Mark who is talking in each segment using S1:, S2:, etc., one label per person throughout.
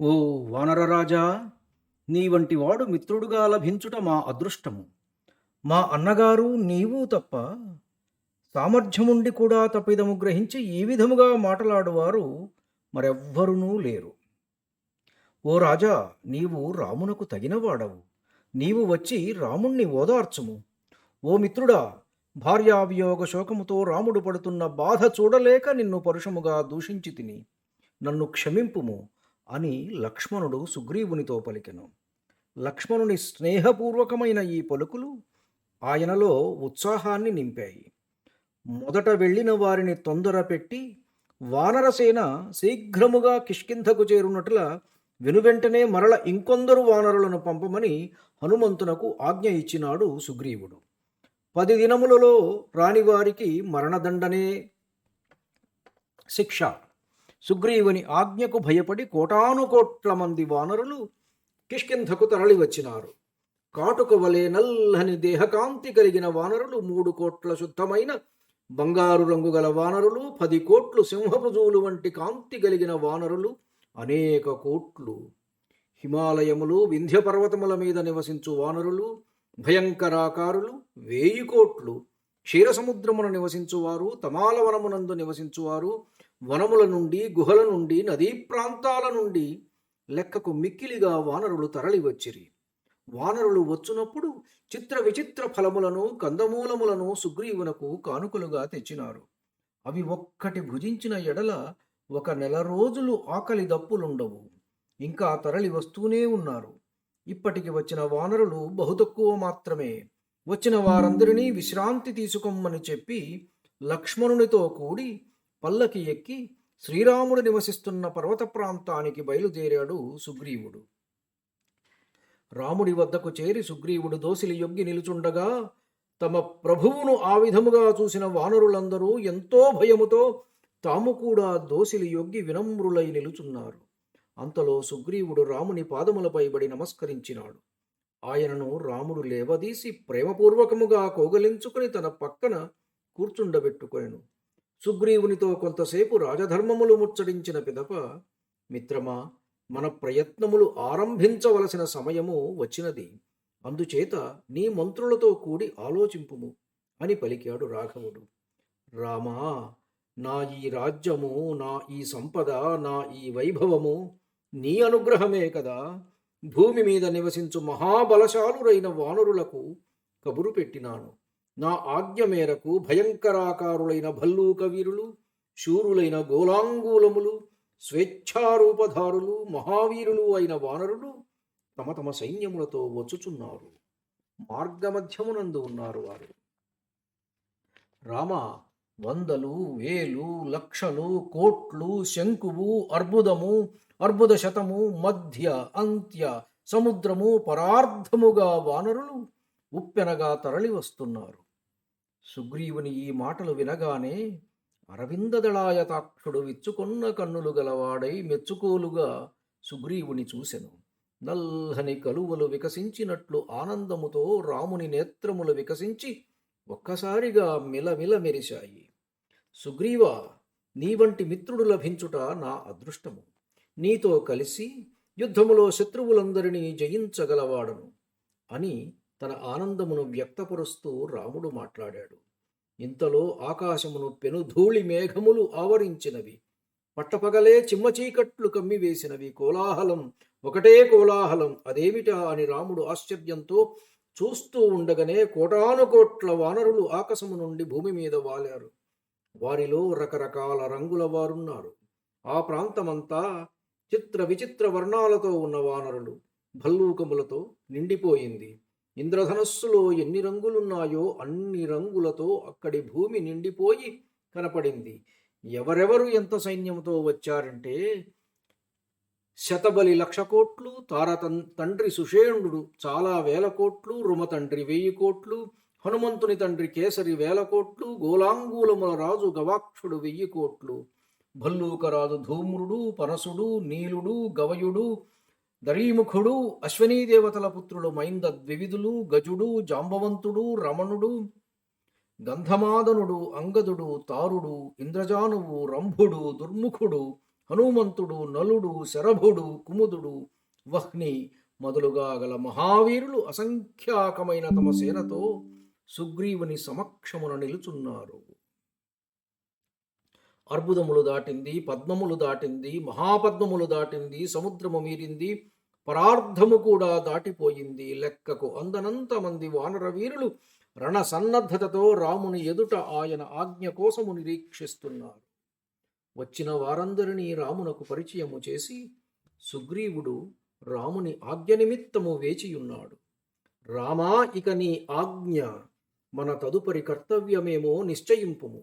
S1: ఓ వానరరాజా నీ వంటి వాడు మిత్రుడుగా లభించుట మా అదృష్టము. మా అన్నగారు నీవు తప్ప సామర్థ్యముండి కూడా తప్పిదము గ్రహించి ఈ విధముగా మాటలాడువారు మరెవ్వరునూ లేరు. ఓ రాజా నీవు రామునకు తగినవాడవు. నీవు వచ్చి రాముణ్ణి ఓదార్చుము. ఓ మిత్రుడా భార్యావియోగ శోకముతో రాముడు పడుతున్న బాధ చూడలేక నిన్ను పరుషముగా దూషించి తిని నన్ను క్షమింపుము. అని లక్ష్మణుడు సుగ్రీవునితో పలికెను. లక్ష్మణుని స్నేహపూర్వకమైన ఈ పలుకులు ఆయనలో ఉత్సాహాన్ని నింపాయి. మొదట వెళ్ళిన వారిని తొందర పెట్టి వానరసేన శీఘ్రముగా కిష్కింధకు చేరునట్ల వెనువెంటనే మరల ఇంకొందరు వానరులను పంపమని హనుమంతునకు ఆజ్ఞ ఇచ్చినాడు సుగ్రీవుడు. పది దినములలో రానివారికి మరణదండనే శిక్ష. సుగ్రీవుని ఆజ్ఞకు భయపడి కోటానుకోట్ల మంది వానరులు కిష్కింధకు తరలి వచ్చినారు కాటుక వలె నల్లని దేహకాంతి కలిగిన వానరులు మూడు కోట్ల శుద్ధమైన బంగారు రంగు గల వానరులు పది కోట్లు సింహపుజువులు వంటి కాంతి కలిగిన వానరులు అనేక కోట్లు హిమాలయములు వింధ్య పర్వతముల మీద నివసించు వానరులు భయంకరాకారులు వేయి కోట్లు క్షీరసముద్రమున నివసించువారు తమాలవనమునందు నివసించువారు వనముల నుండి గుహల నుండి నదీ ప్రాంతాల నుండి లెక్కకు మిక్కిలిగా వానరులు తరలివచ్చిరి వానరులు వచ్చినప్పుడు చిత్ర విచిత్ర ఫలములను కందమూలములను సుగ్రీవునకు కానుకలుగా తెచ్చినారు. అవి ఒక్కటి భుజించిన ఎడల ఒక నెల రోజులు ఆకలి దప్పులుండవు. ఇంకా తరలి వస్తూనే ఉన్నారు. ఇప్పటికి వచ్చిన వానరులు బహుతక్కువ మాత్రమే. వచ్చిన వారందరినీ విశ్రాంతి తీసుకోమని చెప్పి లక్ష్మణునితో కూడి పల్లకి ఎక్కి శ్రీరాముడు నివసిస్తున్న పర్వత ప్రాంతానికి బయలుదేరాడు సుగ్రీవుడు. రాముడి వద్దకు చేరి సుగ్రీవుడు దోసిలి యొగ్గి నిలుచుండగా తమ ప్రభువును ఆ విధముగా చూసిన వానరులందరూ ఎంతో భయముతో తాము కూడా దోసిలి యొగ్గి వినమ్రులై నిలుచున్నారు. అంతలో సుగ్రీవుడు రాముని పాదములపై బడి నమస్కరించినాడు. ఆయనను రాముడు లేవదీసి ప్రేమపూర్వకముగా కోగలించుకుని తన పక్కన కూర్చుండబెట్టుకొనెను. సుగ్రీవునితో కొంతసేపు రాజధర్మములు ముచ్చడించిన పిదప మిత్రమా మన ప్రయత్నములు ఆరంభించవలసిన సమయము వచ్చినది. అందుచేత నీ మంత్రులతో కూడి ఆలోచింపుము అని పలికాడు రాఘవుడు. రామా నా ఈ రాజ్యము నా ఈ సంపద నా ఈ వైభవము నీ అనుగ్రహమే కదా. భూమి మీద నివసించు మహాబలశాలురైన వానరులకు కబురు పెట్టినాను. నా ఆజ్ఞ మేరకు భయంకరాకారులైన భల్లూక వీరులు శూరులైన గోలాంగూలములు స్వేచ్ఛారూపధారులు మహావీరులు అయిన వానరులు తమ తమ సైన్యములతో వచ్చుచున్నారు. మార్గమధ్యమునందు ఉన్నారు వారు. రామ వందలు వేలు లక్షలు కోట్లు శంకువు అర్బుదము అర్బుద శతము మధ్య అంత్య సముద్రము పరార్థముగా వానరులు ఉప్పెనగా తరలి వస్తున్నారు సుగ్రీవుని ఈ మాటలు వినగానే అరవిందదళాయతాక్షుడు విచ్చుకొన్న కన్నులు గలవాడై మెచ్చుకోలుగా సుగ్రీవుని చూసెను. నల్లని కలువలు వికసించినట్లు ఆనందముతో రాముని నేత్రములు వికసించి ఒక్కసారిగా మిలమిల మెరిశాయి. సుగ్రీవ నీ వంటి మిత్రుడు లభించుట నా అదృష్టము. నీతో కలిసి యుద్ధములో శత్రువులందరినీ జయించగలవాడను అని తన ఆనందమును వ్యక్తపరుస్తూ రాముడు మాట్లాడాడు. ఇంతలో ఆకాశమును పెనుధూళి మేఘములు ఆవరించినవి. పట్టపగలే చిమ్మ చీకట్లు కమ్మివేసినవి కోలాహలం ఒకటే కోలాహలం అదేమిటా అని రాముడు ఆశ్చర్యంతో చూస్తూ ఉండగానే కోటానుకోట్ల వానరులు ఆకాశము నుండి భూమి మీద వాలారు. వారిలో రకరకాల రంగుల వారున్నారు. ఆ ప్రాంతమంతా చిత్ర విచిత్ర వర్ణాలతో ఉన్న వానరులు. భల్లూకములతో నిండిపోయింది. ఇంద్రధనస్సులో ఎన్ని రంగులున్నాయో అన్ని రంగులతో అక్కడి భూమి నిండిపోయి కనపడింది. ఎవరెవరు ఎంత సైన్యంతో వచ్చారంటే శతబలి లక్ష కోట్లు తారతన్ తండ్రి సుషేణుడు చాలా వేల కోట్లు రుమ తండ్రి వెయ్యి కోట్లు హనుమంతుని తండ్రి కేసరి వేల కోట్లు గోలాంగూలముల రాజు గవాక్షుడు వెయ్యి కోట్లు భల్లూకరాజు ధూమ్రుడు పరసుడు నీలుడు గవయుడు దరీముఖుడు అశ్వనీ దేవతల పుత్రుడు మైంద ద్వివిధులు గజుడు జాంబవంతుడు రమణుడు గంధమాదనుడు అంగదుడు తారుడు ఇంద్రజానువు రంభుడు దుర్ముఖుడు హనుమంతుడు నలుడు శరభుడు కుముదుడు వహ్ని మొదలుగా గల మహావీరులు అసంఖ్యాకమైన తమ సేనతో సుగ్రీవుని సమక్షమున నిలుచున్నారు. అర్బుదములు దాటింది పద్మములు దాటింది మహాపద్మములు దాటింది సముద్రము మీరింది పరార్థము కూడా దాటిపోయింది లెక్కకు. అందనంత మంది వానరవీరులు రణసన్నద్ధతతో రణ సన్నద్ధతతో రాముని ఎదుట ఆయన ఆజ్ఞ కోసము నిరీక్షిస్తున్నారు. వచ్చిన వారందరినీ రామునకు పరిచయము చేసి సుగ్రీవుడు రాముని ఆజ్ఞ నిమిత్తము వేచియున్నాడు. రామా ఇక నీ ఆజ్ఞ మన తదుపరి కర్తవ్యమేమో నిశ్చయింపుము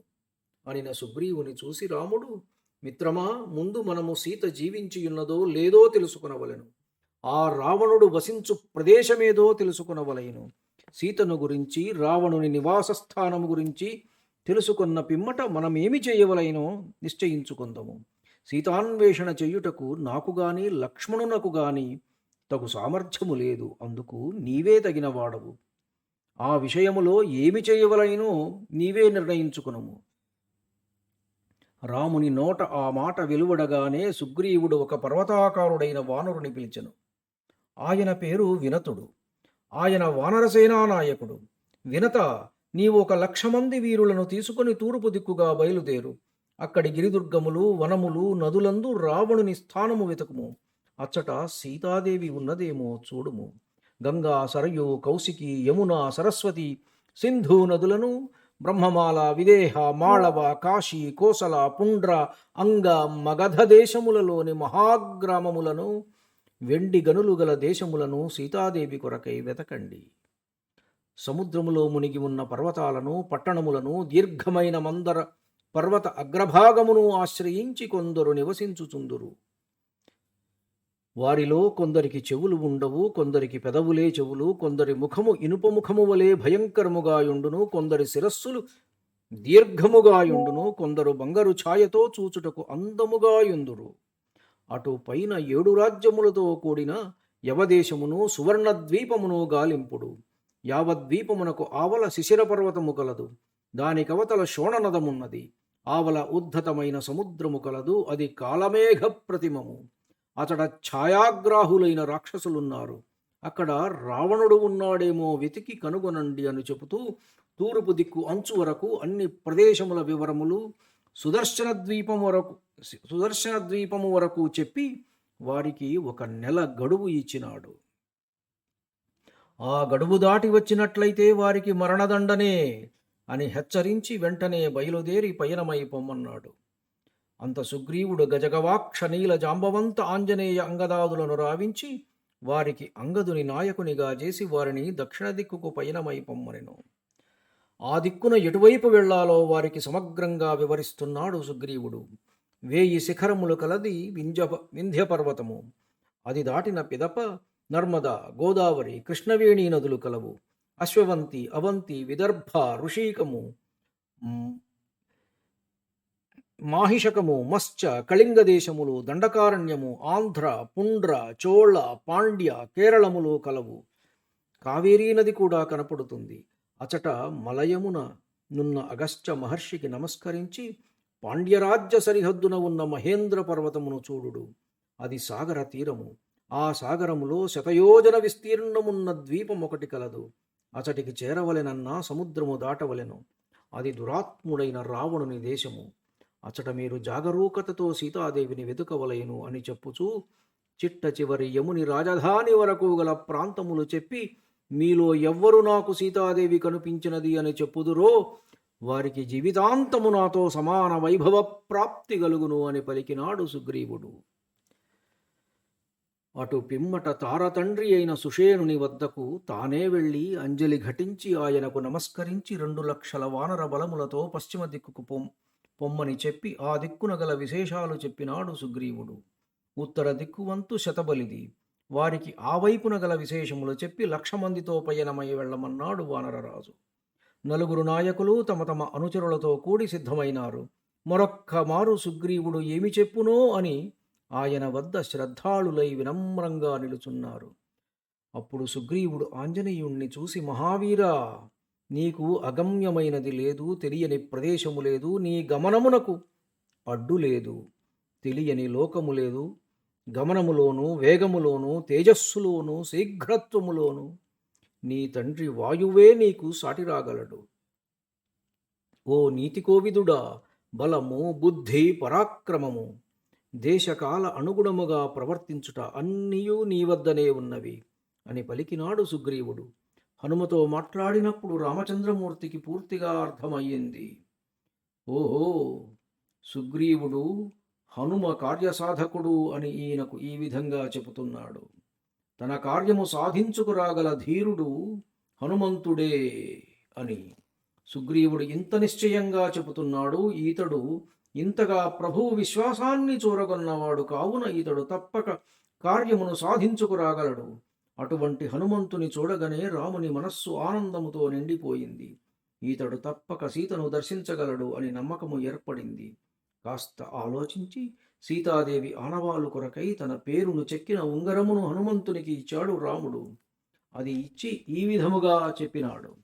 S1: అనిన సుగ్రీవుని చూసి రాముడు మిత్రమా ముందు మనము సీత జీవించియున్నదో లేదో తెలుసుకునవలెను. ఆ రావణుడు వసించు ప్రదేశమేదో తెలుసుకునవలయను సీతను గురించి రావణుని నివాస స్థానము గురించి తెలుసుకున్న పిమ్మట మనమేమి చేయవలైనో నిశ్చయించుకుందాము. సీతాన్వేషణ చెయ్యుటకు నాకు గాని లక్ష్మణునకు గాని తగు సామర్థ్యము లేదు. అందుకు నీవే తగిన వాడవు ఆ విషయములో ఏమి చేయవలైనో నీవే నిర్ణయించుకునము. రాముని నోట ఆ మాట వెలువడగానే సుగ్రీవుడు ఒక పర్వతాకారుడైన వానరుని పిలిచెను. ఆయన పేరు వినతుడు. ఆయన వానరసేనా నాయకుడు. వినత నీవు ఒక లక్ష మంది వీరులను తీసుకుని తూర్పు దిక్కుగా బయలుదేరు. అక్కడి గిరిదుర్గములు వనములు నదులందు రావణుని స్థానము వెతుకుము. అచ్చట సీతాదేవి ఉన్నదేమో చూడుము. గంగా సరయు కౌశికి యమున సరస్వతి సింధు నదులను బ్రహ్మమాల విదేహ మాళవ కాశీ కోసల పుండ్ర అంగ మగధ దేశములలోని మహాగ్రామములను వెండి గనులు గల దేశములను సీతాదేవి కొరకై వెతకండి. సముద్రములో మునిగి ఉన్న పర్వతాలను పట్టణములను దీర్ఘమైన మందర పర్వత అగ్రభాగమును ఆశ్రయించి కొందరు నివసించుచుందురు. వారిలో కొందరికి చెవులు ఉండవు కొందరికి పెదవులే చెవులు కొందరి ముఖము ఇనుప ముఖము వలె భయంకరముగా యుండును కొందరి శిరస్సులు దీర్ఘముగా యుండును కొందరు బంగారు ఛాయతో చూచుటకు అందముగాయుందురు అటు పైన ఏడు రాజ్యములతో కూడిన యవదేశమును సువర్ణద్వీపమును గాలింపుడు. యావద్వీపమునకు ఆవల శిశిర పర్వతము కలదు. దాని కవతల శోణనదమున్నది. ఆవల ఉద్ధతమైన సముద్రము కలదు. అది కాలమేఘ ప్రతిమము అతడ ఛాయాగ్రాహులైన రాక్షసులున్నారు. అక్కడ రావణుడు ఉన్నాడేమో వెతికి కనుగొనండి అని చెబుతూ తూర్పు దిక్కు అంచు వరకు అన్ని ప్రదేశముల వివరములు సుదర్శన ద్వీపం వరకు సుదర్శన ద్వీపము వరకు చెప్పి వారికి ఒక నెల గడువు ఇచ్చినాడు. ఆ గడువు దాటి వచ్చినట్లయితే వారికి మరణదండనే అని హెచ్చరించి వెంటనే బయలుదేరి పయనమై పొమ్మన్నాడు. అంత సుగ్రీవుడు గజగవాక్ష నీల జాంబవంత ఆంజనేయ అంగదాదులను రావించి వారికి అంగదుని నాయకునిగా చేసి వారిని దక్షిణ దిక్కుకు పయనమై పొమ్మనెను. ఆ దిక్కున ఎటువైపు వెళ్ళాలో వారికి సమగ్రంగా వివరిస్తున్నాడు సుగ్రీవుడు. వేయి శిఖరములు కలది వింధ్య వింధ్యపర్వతము. అది దాటిన పిదప నర్మద గోదావరి కృష్ణవేణి నదులు కలవు. అశ్వవంతి అవంతి విదర్భ ఋషీకము మాహిషకము మశ్చ కళింగ దేశములు దండకారణ్యము ఆంధ్ర పుండ్ర చోళ పాండ్య కేరళములు కలవు. కావేరీ నది కూడా కనపడుతుంది. అచట మలయమున నున్న అగస్త్య మహర్షికి నమస్కరించి పాండ్యరాజ్య సరిహద్దున ఉన్న మహేంద్ర పర్వతమును చూడుడు. అది సాగర తీరము. ఆ సాగరములో శతయోజన విస్తీర్ణమున్న ద్వీపం ఒకటి కలదు. అచటికి చేరవలెనన్నా సముద్రము దాటవలెను. అది దురాత్ముడైన రావణుని దేశము. అచట మీరు జాగరూకతతో సీతాదేవిని వెతుకవలయను అని చెప్పుచూ చిట్ట చివరి యముని రాజధాని వరకు గల ప్రాంతములు చెప్పి మీలో ఎవ్వరు నాకు సీతాదేవి కనిపించినది అని చెప్పుదురో వారికి జీవితాంతము నాతో సమాన వైభవ ప్రాప్తి కలుగును అని పలికినాడు సుగ్రీవుడు. అటు పిమ్మట తారతండ్రి అయిన సుషేణుని వద్దకు తానే వెళ్ళి అంజలి ఘటించి ఆయనకు నమస్కరించి రెండు లక్షల వానర బలములతో పశ్చిమ దిక్కుకు పొమ్ పొమ్మని చెప్పి ఆ దిక్కున గల విశేషాలు చెప్పినాడు సుగ్రీవుడు. ఉత్తర దిక్కువంతు శతబలిది. వారికి ఆ వైపున గల విశేషములు చెప్పి లక్ష మందితో పయనమై వెళ్ళమన్నాడు వానరరాజు. నలుగురు నాయకులు తమ తమ అనుచరులతో కూడి సిద్ధమైనారు. మరొక్క మారు సుగ్రీవుడు ఏమి చెప్పునో అని ఆయన వద్ద శ్రద్ధాళులై వినమ్రంగా నిలుచున్నారు. అప్పుడు సుగ్రీవుడు ఆంజనేయుణ్ణి చూసి మహావీరా నీకు అగమ్యమైనది లేదు తెలియని ప్రదేశము లేదు నీ గమనమునకు అడ్డు లేదు తెలియని లోకము లేదు గమనములోను వేగములోను తేజస్సులోను శీఘ్రత్వములోను నీ తండ్రి వాయువే నీకు సాటిరాగలడు ఓ ఓ నీతికోవిదుడా బలము బుద్ధి పరాక్రమము దేశకాల అనుగుణముగా ప్రవర్తించుట అన్నీయూ నీ వద్దనే ఉన్నవి అని పలికినాడు సుగ్రీవుడు. హనుమతో మాట్లాడినప్పుడు రామచంద్రమూర్తికి పూర్తిగా అర్థమయ్యింది. ఓహో సుగ్రీవుడు హనుమ కార్యసాధకుడు అని ఈయనకు ఈ విధంగా చెబుతున్నాడు. తన కార్యము సాధించుకురాగల ధీరుడు హనుమంతుడే అని సుగ్రీవుడు ఇంత నిశ్చయంగా చెబుతున్నాడు. ఈతడు ఇంతగా ప్రభువు విశ్వాసాన్ని చూరగొన్నవాడు కావున ఈతడు తప్పక కార్యమును సాధించుకురాగలడు అటువంటి హనుమంతుని చూడగానే రాముని మనస్సు ఆనందముతో నిండిపోయింది. ఈతడు తప్పక సీతను దర్శించగలడు అని నమ్మకము ఏర్పడింది. కాస్త ఆలోచించి సీతాదేవి ఆనవాలు కొరకై తన పేరును చెక్కిన ఉంగరమును హనుమంతునికి ఇచ్చాడు రాముడు. అది ఇచ్చి ఈ విధముగా చెప్పినాడు.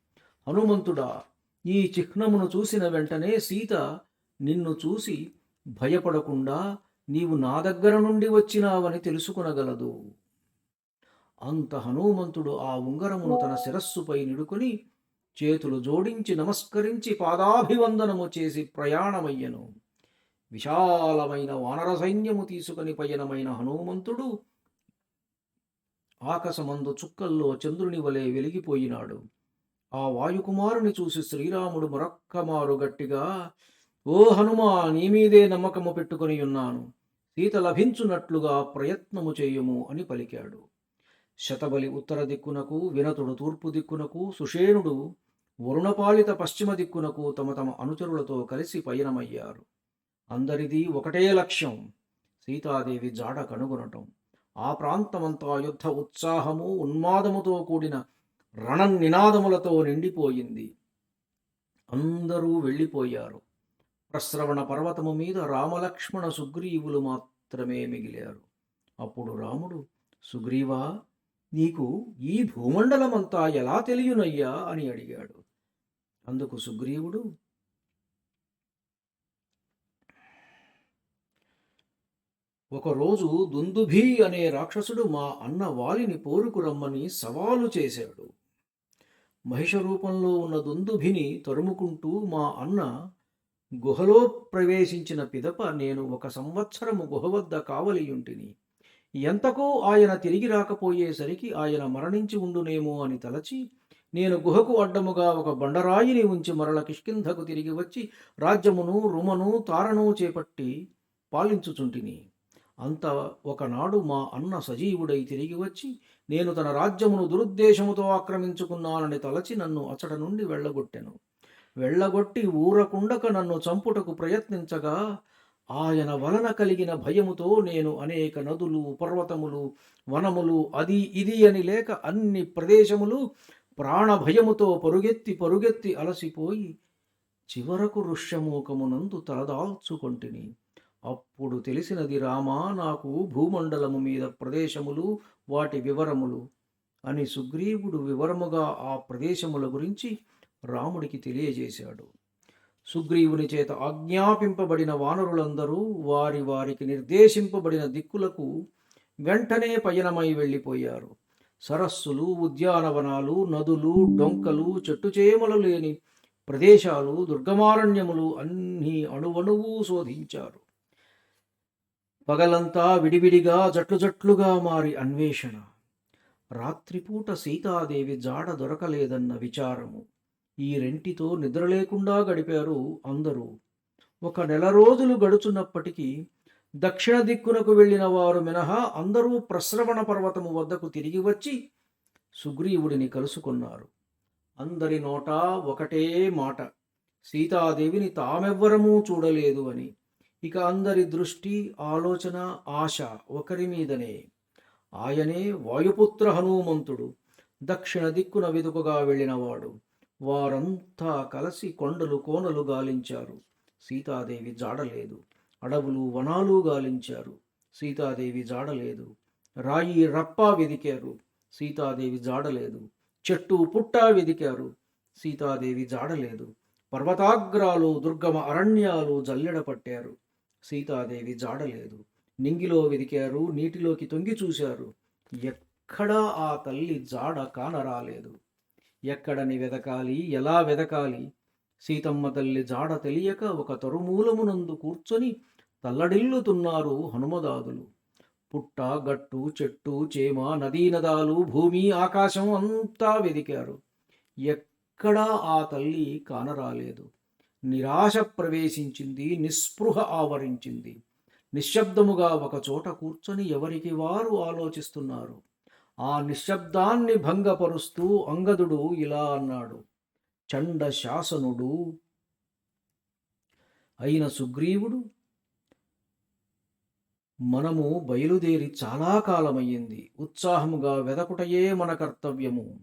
S1: హనుమంతుడా ఈ చిహ్నమును చూసిన వెంటనే సీత నిన్ను చూసి భయపడకుండా నీవు నా దగ్గర నుండి వచ్చినావని తెలుసుకునగలదు. అంత హనుమంతుడు ఆ ఉంగరమును తన శిరస్సుపై నిడుకొని చేతులు జోడించి నమస్కరించి పాదాభివందనము చేసి ప్రయాణమయ్యను. విశాలమైన వానర సైన్యము తీసుకుని పయనమైన హనుమంతుడు ఆకాశమందు చుక్కల్లో చంద్రుని వలె వెలిగిపోయినాడు. ఆ వాయుకుమారుని చూసి శ్రీరాముడు మరొక్కమారు గట్టిగా ఓ హనుమా నీ మీదే నమ్మకము పెట్టుకుని ఉన్నాను. సీత లభించున్నట్లుగా ప్రయత్నము చేయుము అని పలికాడు. శతబలి ఉత్తర దిక్కునకు వినతుడు తూర్పు దిక్కునకు సుషేణుడు వరుణపాలిత పశ్చిమ దిక్కునకు తమ తమ అనుచరులతో కలిసి పయనమయ్యారు. అందరిది ఒకటే లక్ష్యం సీతాదేవి జాడ కనుగొనటం. ఆ ప్రాంతమంతా యుద్ధ ఉత్సాహము ఉన్మాదముతో కూడిన రణ నినాదములతో నిండిపోయింది. అందరూ వెళ్ళిపోయారు. ప్రశ్రవణ పర్వతము మీద రామలక్ష్మణ సుగ్రీవులు మాత్రమే మిగిలారు. అప్పుడు రాముడు సుగ్రీవా నీకు ఈ భూమండలమంతా ఎలా తెలియనయ్యా? అని అడిగాడు. అందుకు సుగ్రీవుడు ఒకరోజు దుందుభి అనే రాక్షసుడు మా అన్న వాలిని పోరుకు రమ్మని సవాలు చేశాడు. మహిష రూపంలో ఉన్న దుందుభిని తరుముకుంటూ మా అన్న గుహలో ప్రవేశించిన పిదప నేను ఒక సంవత్సరము గుహ వద్ద కావలియుంటిని. ఎంతకో ఆయన తిరిగి రాకపోయేసరికి ఆయన మరణించి ఉండునేమో అని తలచి నేను గుహకు అడ్డముగా ఒక బండరాయిని ఉంచి మరల కిష్కింధకు తిరిగి వచ్చి రాజ్యమును రుమను తారను చేపట్టి పాలించుచుంటిని. అంత ఒకనాడు మా అన్న సజీవుడై తిరిగి వచ్చి నేను తన రాజ్యమును దురుద్దేశముతో ఆక్రమించుకున్నానని తలచి నన్ను అచట నుండి వెళ్ళగొట్టెను. వెళ్ళగొట్టి ఊరకుండక నన్ను చంపుటకు ప్రయత్నించగా ఆయన వలన కలిగిన భయముతో నేను అనేక నదులు పర్వతములు వనములు అది ఇది అని లేక అన్ని ప్రదేశములు ప్రాణభయముతో పరుగెత్తి పరుగెత్తి అలసిపోయి చివరకు ఋష్యమూకమునందు తలదాల్చుకొంటిని. అప్పుడు తెలిసినది రామా నాకు భూమండలము మీద ప్రదేశములు వాటి వివరములు అని సుగ్రీవుడు వివరముగా ఆ ప్రదేశముల గురించి రాముడికి తెలియజేశాడు. సుగ్రీవుని చేత ఆజ్ఞాపింపబడిన వానరులందరూ వారి వారికి నిర్దేశింపబడిన దిక్కులకు వెంటనే పయనమై వెళ్ళిపోయారు. సరస్సులు ఉద్యానవనాలు నదులు డొంకలు చెట్టుచేమలు లేని ప్రదేశాలు దుర్గమారణ్యములు అన్నీ అణువణువు శోధించారు. పగలంతా విడివిడిగా జట్లు జట్లుగా మారి అన్వేషణ. రాత్రిపూట సీతాదేవి జాడ దొరకలేదన్న విచారము. ఈ రెంటితో నిద్ర లేకుండా గడిపారు అందరూ. ఒక నెల రోజులు గడుచున్నప్పటికీ దక్షిణ దిక్కునకు వెళ్ళిన వారు మినహా అందరూ ప్రశ్రవణ పర్వతము వద్దకు తిరిగి వచ్చి సుగ్రీవుడిని కలుసుకున్నారు. అందరి నోట ఒకటే మాట. సీతాదేవిని తామెవ్వరమూ చూడలేదు అని. ఇక అందరి దృష్టి ఆలోచన ఆశ ఒకరి మీదనే. ఆయనే వాయుపుత్ర హనుమంతుడు దక్షిణ దిక్కున వెదుకగా వెళ్ళినవాడు. వారంతా కలిసి కొండలు కోనలు గాలించారు. సీతాదేవి జాడలేదు. అడవులు వనాలు గాలించారు. సీతాదేవి జాడలేదు. రాయి రప్ప వెదికారు. సీతాదేవి జాడలేదు. చెట్టు పుట్ట వెదికారు. సీతాదేవి జాడలేదు. పర్వతాగ్రాలు దుర్గమ అరణ్యాలు జల్లెడ పట్టారు. సీతాదేవి జాడలేదు నింగిలో వెదికారు నీటిలోకి తొంగి చూశారు. ఎక్కడా ఆ తల్లి జాడ కానరాలేదు. ఎక్కడని వెదకాలి ఎలా వెదకాలి? సీతమ్మ తల్లి జాడ తెలియక ఒక తరుమూలమునందు కూర్చొని తల్లడిల్లుతున్నారు హనుమదాదులు. పుట్ట గట్టు చెట్టు చేమ నదీ నదాలు భూమి ఆకాశం అంతా వెదికారు. ఎక్కడా ఆ తల్లి కానరాలేదు. నిరాశ ప్రవేశించింది నిస్పృహ ఆవరించింది. నిశ్శబ్దముగా ఒక చోట కూర్చొని ఎవరికి వారు ఆలోచిస్తున్నారు? ఆ నిశ్శబ్దాన్ని భంగపరుస్తూ అంగదుడు ఇలా అన్నాడు. చండ శాసనుడు అయిన సుగ్రీవుడు మనము బయలుదేరి చాలా కాలమయ్యింది. ఉత్సాహముగా వెదకుటయే మన కర్తవ్యము.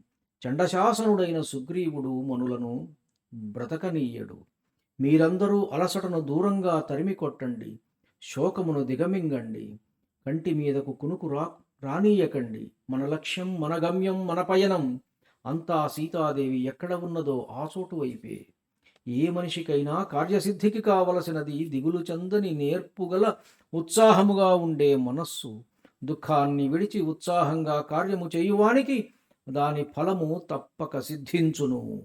S1: చండశాసనుడైన సుగ్రీవుడు మనులను బ్రతకనీయడు. మీరందరూ అలసటను దూరంగా తరిమి కొట్టండి శోకమును దిగమింగండి కంటి మీదకు కునుకు రా రానీయకండి. మన లక్ష్యం మన గమ్యం మన పయనం. అంతా సీతాదేవి ఎక్కడ ఉన్నదో ఆచోటు వైపే. ఏ మనిషికైనా కార్యసిద్ధికి కావలసినది దిగులు చందని నేర్పుగల ఉత్సాహముగా ఉండే మనస్సు. దుఃఖాన్ని విడిచి ఉత్సాహంగా కార్యము చేయువానికి దాని ఫలము తప్పక సిద్ధించును.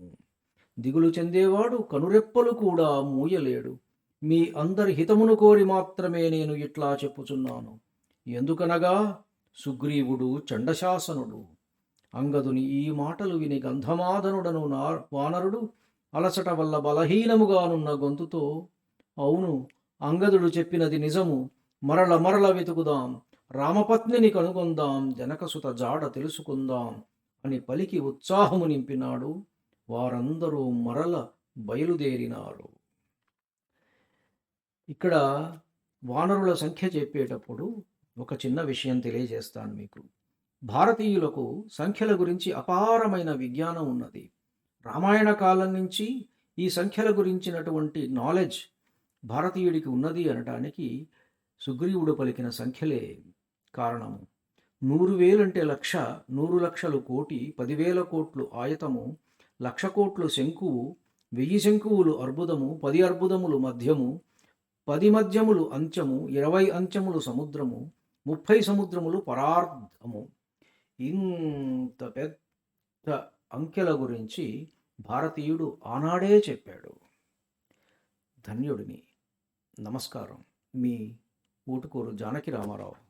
S1: దిగులు చెందేవాడు కనురెప్పలు కూడా మూయలేడు. మీ అందరి హితమును కోరి మాత్రమే నేను ఇట్లా చెప్పుచున్నాను. ఎందుకనగా సుగ్రీవుడు చండశాసనుడు. అంగదుని ఈ మాటలు విని గంధమాదనుడను నా వానరుడు అలసట వల్ల బలహీనముగానున్న గొంతుతో అవును అంగదుడు చెప్పినది నిజము. మరల మరల వెతుకుదాం. రామపత్నిని కనుగొందాం. జనకసుత జాడ తెలుసుకుందాం అని పలికి ఉత్సాహము నింపినాడు వారందరూ మరల బయలుదేరినారు. ఇక్కడ వానరుల సంఖ్య చెప్పేటప్పుడు ఒక చిన్న విషయం తెలియజేస్తాను మీకు. భారతీయులకు సంఖ్యల గురించి అపారమైన విజ్ఞానం ఉన్నది. రామాయణ కాలం నుంచి ఈ సంఖ్యల గురించినటువంటి నాలెడ్జ్ భారతీయుడికి ఉన్నది అనటానికి సుగ్రీవుడు పలికిన సంఖ్యలే కారణము. నూరు వేలంటే లక్ష నూరు లక్షలు కోటి పదివేల కోట్లు ఆయతము లక్ష కోట్లు శంకువు వెయ్యి శంకువులు అర్బుదము పది అర్బుదములు మధ్యము పది మధ్యములు అంచము ఇరవై అంచములు సముద్రము ముప్పై సముద్రములు పరార్ధము. ఇంత పెద్ద అంకెల గురించి భారతీయుడు ఆనాడే చెప్పాడు. ధన్యుడిని. నమస్కారం. మీ ఊటుకూరు జానకి రామారావు.